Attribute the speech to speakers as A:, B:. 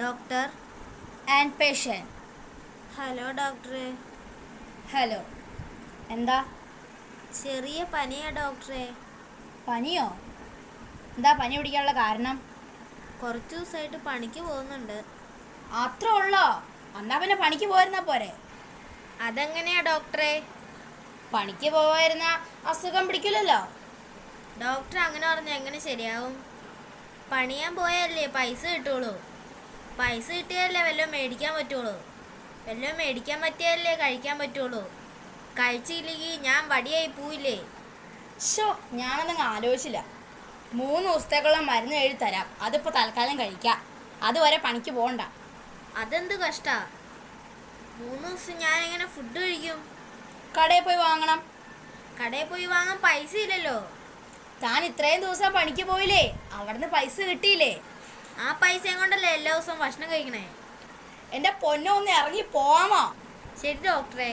A: Doctor
B: and patient.
A: Hello ഡോക്ടറെ.
B: Hello. എന്താ?
A: ചെറിയ പനിയാ ഡോക്ടറെ.
B: പനിയോ? എന്താ പനി പിടിക്കാനുള്ള കാരണം?
A: കുറച്ച് ദിവസമായിട്ട് പണിക്ക് പോകുന്നുണ്ട്.
B: അത്ര ഉള്ളോ? എന്നാ പിന്നെ പണിക്ക് പോയിരുന്നാ പോരെ?
A: അതെങ്ങനെയാ ഡോക്ടറെ?
B: പണിക്ക് പോവായിരുന്ന അസുഖം പിടിക്കില്ലല്ലോ.
A: ഡോക്ടർ അങ്ങനെ പറഞ്ഞാൽ എങ്ങനെ ശരിയാവും? പണിയാൻ പോയല്ലേ പൈസ കിട്ടുള്ളൂ. പൈസ കിട്ടിയല്ലേ വല്ലതും മേടിക്കാൻ പറ്റുള്ളൂ. വല്ലതും മേടിക്കാൻ പറ്റിയല്ലേ കഴിക്കാൻ പറ്റുള്ളൂ. കഴിച്ചില്ലെങ്കിൽ ഞാൻ വടിയായി പോയില്ലേ
B: ഷോ ഞാനൊന്നും ആലോചിച്ചില്ല. മൂന്ന് ദിവസത്തേക്കുള്ള മരുന്ന് എഴുതി തരാം. അതിപ്പോൾ തൽക്കാലം കഴിക്കാം. അതുവരെ പണിക്ക് പോകണ്ട.
A: അതെന്ത് കഷ്ടാ? മൂന്ന് ദിവസം ഞാൻ എങ്ങനെ ഫുഡ് കഴിക്കും?
B: കടയിൽ പോയി വാങ്ങണം.
A: കടയിൽ പോയി വാങ്ങാൻ പൈസ ഇല്ലല്ലോ
B: താൻ ഇത്രയും ദിവസം പണിക്ക് പോയില്ലേ? അവിടുന്ന് പൈസ കിട്ടിയില്ലേ?
A: ആ പൈസയും കൊണ്ടല്ലേ എല്ലാ ദിവസവും ഭക്ഷണം കഴിക്കണേ?
B: എന്റെ പൊന്നൊന്ന് ഇറങ്ങി പോവാമോ
A: ശരി ഡോക്ടറെ.